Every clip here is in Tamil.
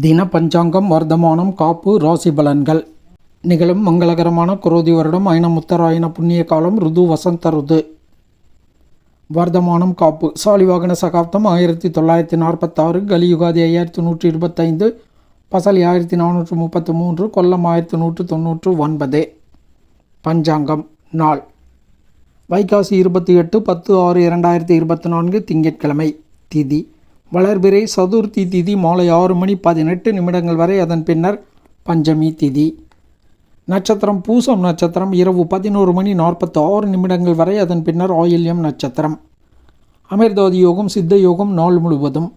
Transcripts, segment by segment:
தின பஞ்சாங்கம் வர்த்தமானம் காப்பு ராசி பலன்கள். நிகழும் மங்களகரமான குரோதி வருடம் ஐன உத்தராயண புண்ணிய காலம் ருது வசந்த ருது. வர்த்தமானம் காப்பு. சாலிவாகன சகாப்தம் ஆயிரத்தி தொள்ளாயிரத்தி நாற்பத்தாறு. கலியுகாதி ஐயாயிரத்தி நூற்றி இருபத்தைந்து. பசலி ஆயிரத்தி நானூற்று முப்பத்து மூன்று. கொல்லம் ஆயிரத்தி நூற்று தொண்ணூற்று ஒன்பது. பஞ்சாங்கம் நாள். வைகாசி இருபத்தி எட்டு பத்து ஆறு இரண்டாயிரத்தி இருபத்தி நான்கு திங்கட்கிழமை திதி. வளர்பிறை சதுர்த்தி திதி மாலை ஆறு மணி பதினெட்டு நிமிடங்கள் வரை அதன் பின்னர் பஞ்சமி திதி. நட்சத்திரம் பூசம் நட்சத்திரம் இரவு பதினோரு மணி நாற்பத்தி ஆறு நிமிடங்கள் வரை அதன் பின்னர் ஆயில்யம் நட்சத்திரம். அமிர்தோதி யோகம் சித்த யோகம் நாள் முழுவதும்.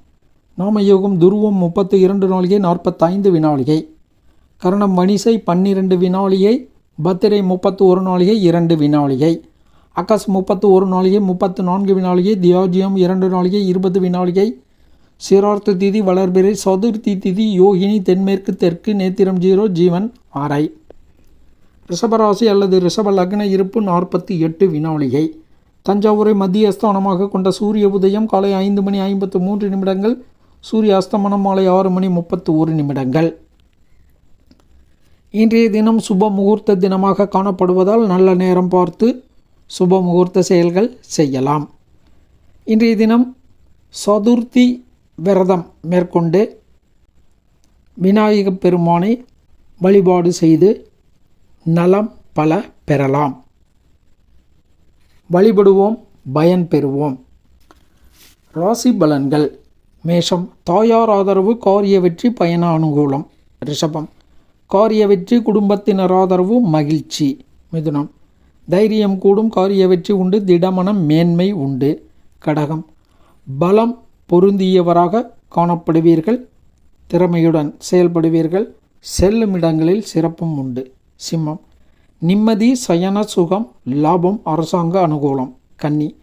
நாமயோகம் துருவம் முப்பத்து இரண்டு நாளிகை நாற்பத்தைந்து வினாளிகை. கரணம் வணிசை பன்னிரண்டு வினாளிகை பத்திரை முப்பத்து ஒரு நாளிகை இரண்டு வினாளிகை. அகஸ் முப்பத்து ஒரு நாளிகை முப்பத்து நான்கு வினாளிகை தியாஜியம் இரண்டு நாளிகை இருபது வினாளிகை. சிரார்த்த திதி வளர்பிறை சதுர்த்தி திதி யோகினி தென்மேற்கு தெற்கு நேத்திரம் ஜீரோ ஜீவன் ஆரை ரிஷபராசி அல்லது ரிஷப லக்ன இருப்பு நாற்பத்தி எட்டு வினாளிகை. தஞ்சாவூரை மத்திய ஸ்தானமாக கொண்ட சூரிய உதயம் காலை ஐந்து மணி ஐம்பத்து மூன்று நிமிடங்கள் சூரிய அஸ்தமனம் மாலை ஆறு மணி முப்பத்து ஒரு நிமிடங்கள். இன்றைய தினம் சுப முகூர்த்த தினமாக காணப்படுவதால் நல்ல நேரம் பார்த்து சுப முகூர்த்த செயல்கள் செய்யலாம். இன்றைய தினம் சதுர்த்தி விரதம் மேற்கொண்டு விநாயகப் பெருமானை வழிபாடு செய்து நலம் பல பெறலாம். வழிபடுவோம் பயன் பெறுவோம். ராசி பலன்கள். மேஷம் தாயார் ஆதரவு காரிய வெற்றி பயண அனுகூலம். ரிஷபம் காரிய வெற்றி குடும்பத்தினர் ஆதரவு மகிழ்ச்சி. மிதுனம் தைரியம் கூடும் காரிய வெற்றி உண்டு திடமனம் மேன்மை உண்டு. கடகம் பலம் பொருந்தியவராக காணப்படுவீர்கள் திறமையுடன் செயல்படுவீர்கள் செல்லும் இடங்களில் சிறப்பும் உண்டு. சிம்மம். நிம்மதி சயன சுகம் லாபம் அரசாங்க அனுகூலம். கன்னி.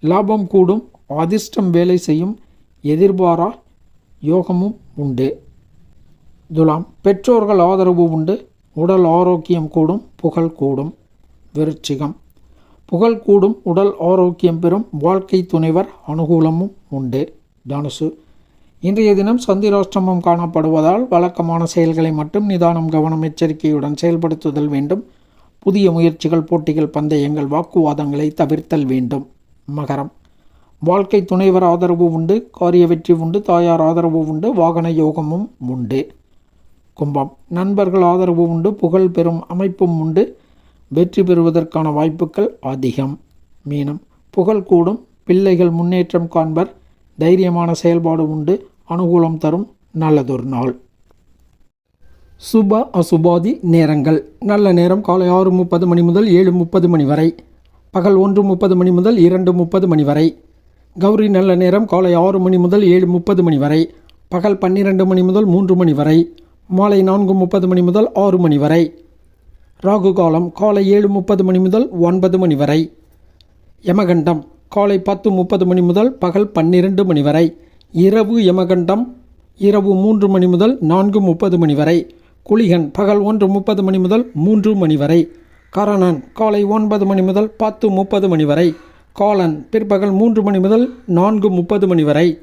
லாபம் கூடும் அதிர்ஷ்டம் வேலை செய்யும் எதிர்பாரா யோகமும் உண்டு. துலாம். பெற்றோர்கள் ஆதரவு உண்டு உடல் ஆரோக்கியம் கூடும் புகழ் கூடும். விருச்சிகம். புகழ் கூடும் உடல் ஆரோக்கியம் பெறும் வாழ்க்கை துணைவர் அனுகூலமும் உண்டு. தனுசு. இன்றைய தினம் சந்திராஷ்டமம் காணப்படுவதால் வழக்கமான செயல்களை மட்டும் நிதானம் கவனம் எச்சரிக்கையுடன் செயல்படுத்துதல் வேண்டும். புதிய முயற்சிகள் போட்டிகள் பந்தயங்கள் வாக்குவாதங்களை தவிர்த்தல் வேண்டும். மகரம். வாழ்க்கை துணைவர் ஆதரவு உண்டு காரிய வெற்றி உண்டு தாயார் ஆதரவு உண்டு வாகன யோகமும் உண்டு. கும்பம். நண்பர்கள் ஆதரவு உண்டு புகழ் பெறும் அமைப்பும் உண்டு. வெற்றி பெறுவதற்கான வாய்ப்புகள் அதிகம். மீனம். புகழ் கூடும் பிள்ளைகள் முன்னேற்றம் காண்பர் தைரியமான செயல்பாடு உண்டு. அனுகூலம் தரும். நல்லதொரு நாள். சுப அசுபாதி நேரங்கள். நல்ல நேரம் காலை ஆறு முப்பது மணி முதல் ஏழு முப்பது மணி வரை. பகல் ஒன்று முப்பது மணி முதல் இரண்டு முப்பது மணி வரை. கௌரி நல்ல நேரம் காலை ஆறு மணி முதல் ஏழு முப்பது மணி வரை. பகல் பன்னிரண்டு மணி முதல் மூன்று மணி வரை. மாலை நான்கு முப்பது மணி முதல் ஆறு மணி வரை. ராகு காலம் காலை ஏழு முப்பது மணி முதல் ஒன்பது மணி வரை. யமகண்டம். காலை பத்து முப்பது மணி முதல் பகல் பன்னிரண்டு மணி வரை. இரவு யமகண்டம் இரவு மூன்று மணி முதல் நான்கு முப்பது மணி வரை. குளிகன் பகல் ஒன்று முப்பது மணி முதல் மூன்று மணி வரை. கரணன் காலை ஒன்பது மணி முதல் பத்து முப்பது மணி வரை. காலன் பிற்பகல் மூன்று மணி முதல் நான்கு முப்பது மணி வரை.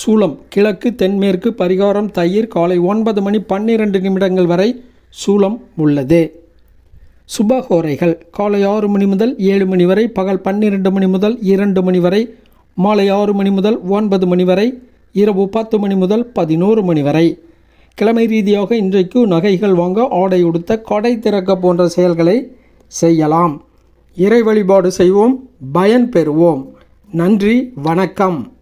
சூலம் கிழக்கு தென்மேற்கு பரிகாரம் தயிர் காலை ஒன்பது மணி பன்னிரண்டு நிமிடங்கள் வரை சூலம் உள்ளது. சுபஹோரைகள் காலை ஆறு மணி முதல் ஏழு மணி வரை பகல் பன்னிரண்டு மணி முதல் இரண்டு மணி வரை மாலை ஆறு மணி முதல் ஒன்பது மணி வரை இரவு பத்து மணி முதல் பதினோரு மணி வரை. கிழமை ரீதியாக இன்றைக்கு நகைகள் வாங்க ஆடை உடுத்த கடை திறக்க போன்ற செயல்களை செய்யலாம். இறை வழிபாடு செய்வோம் பயன் பெறுவோம். நன்றி வணக்கம்.